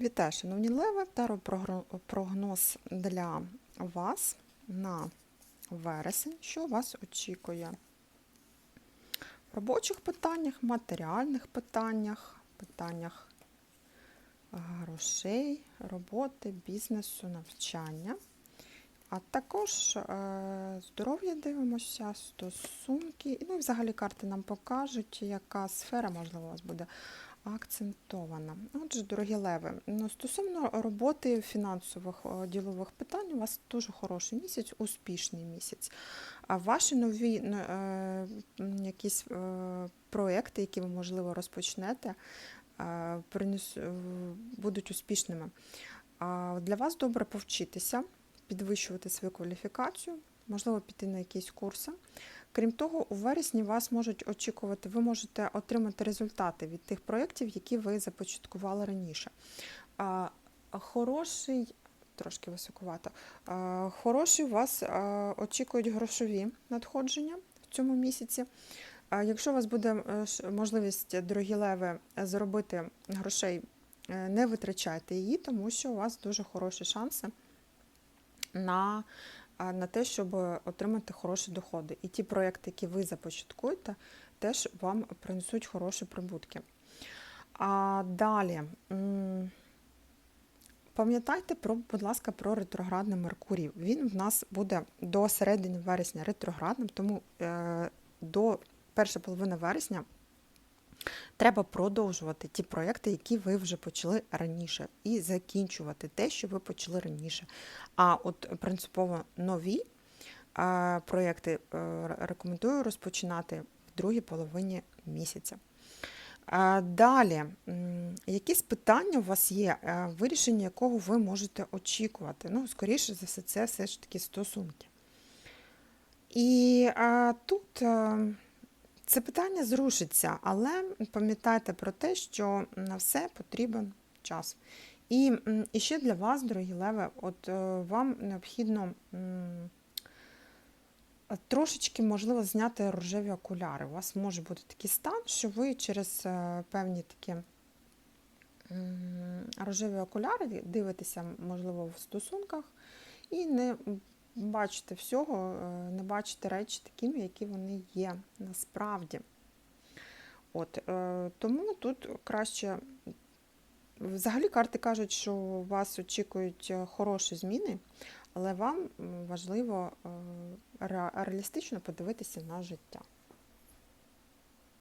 Вітаю, шановні леви, таро прогноз для вас на вересень, що вас очікує? В робочих питаннях, матеріальних питаннях, питаннях грошей, роботи, бізнесу, навчання. А також е, здоров'я дивимося, стосунки. Ну і взагалі карти нам покажуть, яка сфера, можливо, у вас буде акцентована. Отже, дорогі леви, ну, стосовно роботи фінансових ділових питань, у вас дуже хороший місяць, успішний місяць. А ваші нові е, якісь е, проекти, які ви, можливо, розпочнете, е, принес, е, будуть успішними. А Для вас добре повчитися, підвищувати свою кваліфікацію, можливо, піти на якісь курси. Крім того, у вересні вас можуть очікувати, ви можете отримати результати від тих проєктів, які ви започаткували раніше. Хороший, трошки високувато, хороші вас очікують грошові надходження в цьому місяці. Якщо у вас буде е, можливість, дорогі леви, заробити грошей, е, не витрачайте її, тому що у вас дуже хороші шанси на, на те, щоб отримати хороші доходи. І ті проекти, які ви започаткуєте, теж вам принесуть хороші прибутки. А далі. Пам'ятайте про, будь ласка, про ретроградний Меркурій. Він в нас буде до середини вересня ретроградним, тому е, до першої половини вересня треба продовжувати ті проекти, які ви вже почали раніше, і закінчувати те, що ви почали раніше. А от принципово нові проекти е, рекомендую розпочинати в другій половині місяця. Далі, якісь питання у вас є, е, вирішення якого ви можете очікувати? Ну, скоріше за все, це все ж таки стосунки. І е, тут е, це питання зрушиться, але пам'ятайте про те, що на все потрібен час. І, і ще для вас, дорогі леви, от е, вам необхідно трошечки, можливо, зняти рожеві окуляри. У вас може бути такий стан, що ви через е, певні такі рожеві окуляри дивитеся, можливо, в стосунках і не бачите всього, е, не бачите речі такими, які вони є насправді. От, е, тому тут краще. Взагалі карти кажуть, що вас очікують е, хороші зміни, але вам важливо ре- реалістично подивитися на життя.